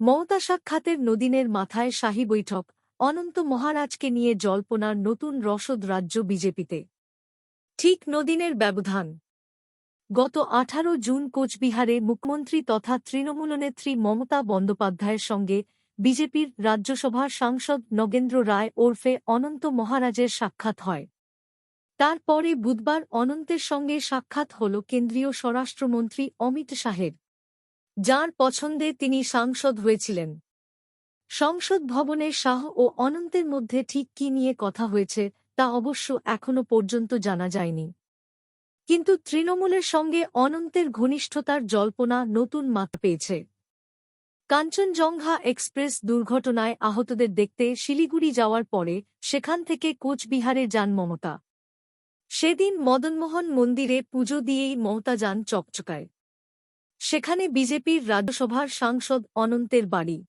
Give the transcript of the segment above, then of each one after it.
মমতা সাক্ষাতের নদিনের মাথায় শাহী বৈঠক, অনন্ত মহারাজকে নিয়ে জল্পনার নতুন রসদ রাজ্য বিজেপিতে। ঠিক নদিনের ব্যবধান। গত আঠারো জুন কোচবিহারে মুখ্যমন্ত্রী তথা তৃণমূল নেত্রী মমতা বন্দ্যোপাধ্যায়ের সঙ্গে বিজেপির রাজ্যসভার সাংসদ নগেন্দ্র রায় ওরফে অনন্ত মহারাজের সাক্ষাৎ হয়। তারপরে বুধবার অনন্তের সঙ্গে সাক্ষাৎ হল কেন্দ্রীয় স্বরাষ্ট্রমন্ত্রী অমিত শাহের। যার পছন্দে তিনি সাংসদ হয়েছিলেন। সংসদ ভবনে শাহ ও অনন্তের মধ্যে ঠিক কি নিয়ে কথা হয়েছে, তা অবশ্য এখনও পর্যন্ত জানা যায়নি। কিন্তু তৃণমূলের সঙ্গে অনন্তের ঘনিষ্ঠতার জল্পনা নতুন মাত্রা পেয়েছে। কাঞ্চনজঙ্ঘা এক্সপ্রেস দুর্ঘটনায় আহতদের দেখতে শিলিগুড়ি যাওয়ার পরে সেখান থেকে কোচবিহারে যান মমতা। সেদিন মদনমোহন মন্দিরে পুজো দিয়েই মমতা যান চকচকায়। সেখানে বিজেপির রাজ্যসভার সাংসদ অনন্তের বাড়ি।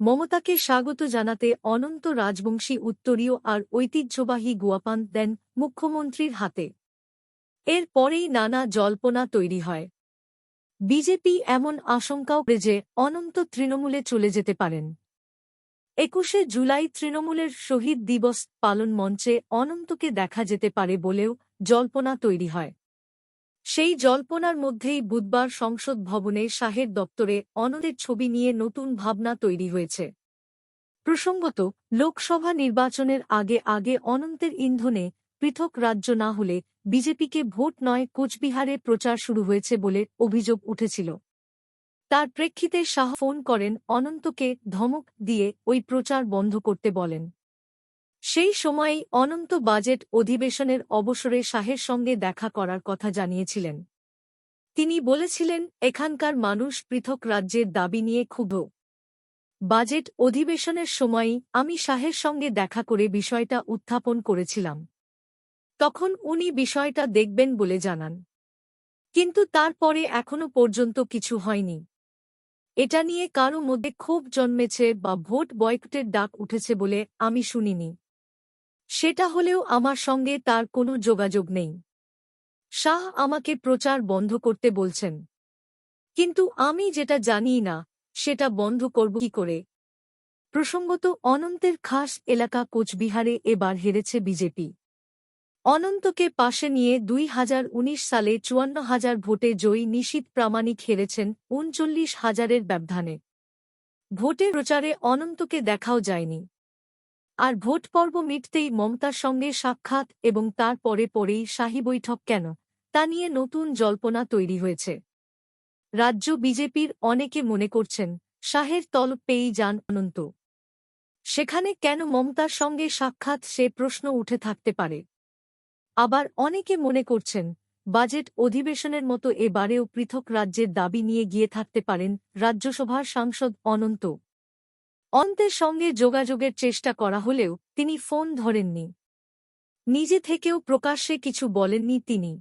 মমতাকে স্বাগত জানাতে অনন্ত রাজবংশী উত্তরীয় আর ঐতিহ্যবাহী গুয়াপান দেন মুখ্যমন্ত্রীর হাতে। এর পরেই নানা জল্পনা তৈরি হয়। বিজেপি এমন আশঙ্কাও যে অনন্ত তৃণমূলে চলে যেতে পারেন। একুশে জুলাই তৃণমূলের শহীদ দিবস পালন মঞ্চে অনন্তকে দেখা যেতে পারে বলেও জল্পনা তৈরি হয়। সেই জল্পনার মধ্যেই বুধবার সংসদ ভবনে শাহের দপ্তরে অনদের ছবি নিয়ে নতুন ভাবনা তৈরি হয়েছে। প্রসঙ্গত, লোকসভা নির্বাচনের আগে আগে অনন্তের ইন্ধনে পৃথক রাজ্য না হলে বিজেপিকে ভোট নয় কোচবিহারে প্রচার শুরু হয়েছে বলে অভিযোগ উঠেছিল। তার প্রেক্ষিতে শাহ ফোন করেন অনন্তকে ধমক দিয়ে ওই প্রচার বন্ধ করতে বলেন। সেই সময়েই অনন্ত বাজেট অধিবেশনের অবসরে শাহের সঙ্গে দেখা করার কথা জানিয়েছিলেন। তিনি বলেছিলেন, এখানকার মানুষ পৃথক রাজ্যের দাবি নিয়ে ক্ষুব্ধ। বাজেট অধিবেশনের সময়ই আমি শাহের সঙ্গে দেখা করে বিষয়টা উত্থাপন করেছিলাম। তখন উনি বিষয়টা দেখবেন বলে জানান। কিন্তু তারপরে এখনও পর্যন্ত কিছু হয়নি। এটা নিয়ে কারও মধ্যে ক্ষোভ জন্মেছে বা ভোট বয়কটের ডাক উঠেছে বলে আমি শুনিনি। সেটা হলেও আমার সঙ্গে তার কোনো যোগাযোগ নেই। শাহ আমাকে প্রচার বন্ধ করতে বলছেন। কিন্তু আমি যেটা জানি না, সেটা বন্ধ করব কি করে? প্রসঙ্গত, অনন্তের খাস এলাকা কোচবিহারে এবার হেরেছে বিজেপি। অনন্তকে পাশে নিয়ে দুই হাজার উনিশ সালে চুয়ান্ন হাজার ভোটে জয়ী নিশীত প্রামাণিক হেরেছেন উনচল্লিশ হাজারের ব্যবধানে। ভোটে প্রচারে অনন্তকে দেখাও যায়নি। আর ভোট পর্ব মিটতেই মমতার সঙ্গে সাক্ষাৎ এবং তার পরে পরেই শাহী বৈঠক কেন? তা নিয়ে নতুন জল্পনা তৈরি হয়েছে। রাজ্য বিজেপির অনেকে মনে করছেন, শাহের তলব পেয়েই যান অনন্ত। সেখানে কেন মমতার সঙ্গে সাক্ষাৎ সে প্রশ্ন উঠে থাকতে পারে। আবার অনেকে মনে করছেন, বাজেট অধিবেশনের মতো এবারেও পৃথক রাজ্যের দাবি নিয়ে গিয়ে থাকতে পারেন রাজ্যসভার সাংসদ অনন্ত। অন্তের সঙ্গে যোগাযোগের চেষ্টা করা হলেও তিনি ফোন ধরেননি। নিজে থেকেও প্রকাশ্যে কিছু বলেননি তিনি।